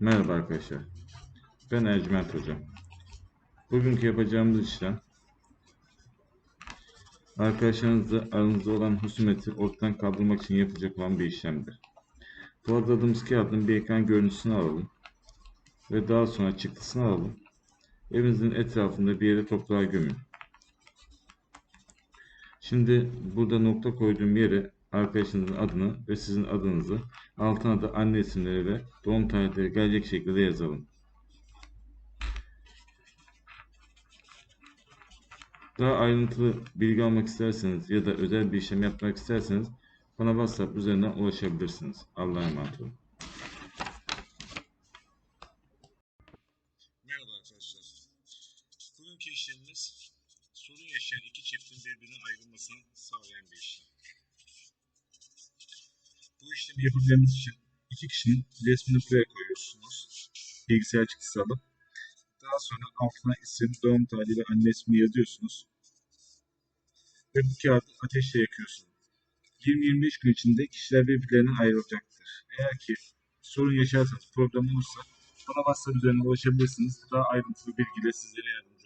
Merhaba arkadaşlar. Ben Ercüment Hocam. Bugünkü yapacağımız işlem arkadaşlarınızla aranızda olan husumeti ortadan kaldırmak için yapılacak olan bir işlemdir. Bu adadığımız kağıdın bir ekran görüntüsünü alalım ve daha sonra çıktısını alalım. Evinizin etrafında bir yere toprağa gömün. Şimdi burada nokta koyduğum yere arkadaşınızın adını ve sizin adınızı altına da anne isimleri ve doğum tarihleri gelecek şekilde yazalım. Daha ayrıntılı bilgi almak isterseniz ya da özel bir işlem yapmak isterseniz bana WhatsApp üzerinden ulaşabilirsiniz. Allah'a emanet olun. Merhaba arkadaşlar. Bugünkü işlemimiz sorun yaşayan iki çiftin birbirinden ayrılmasını sağlayan bir işlem. Bu işlemi yapabilmemiz için iki kişinin resmini buraya koyuyorsunuz. Bilgisayar çıktısı alıp. Daha sonra altına isim, doğum tarihi ve anne ismini yazıyorsunuz. Ve bu kağıdı ateşle yakıyorsunuz. 20-25 gün içinde kişiler birbirlerinden ayrılacaktır. Eğer ki sorun yaşarsanız, problem olursa bana WhatsApp üzerinden ulaşabilirsiniz. Daha ayrıntılı bilgiyle sizlere yardımcı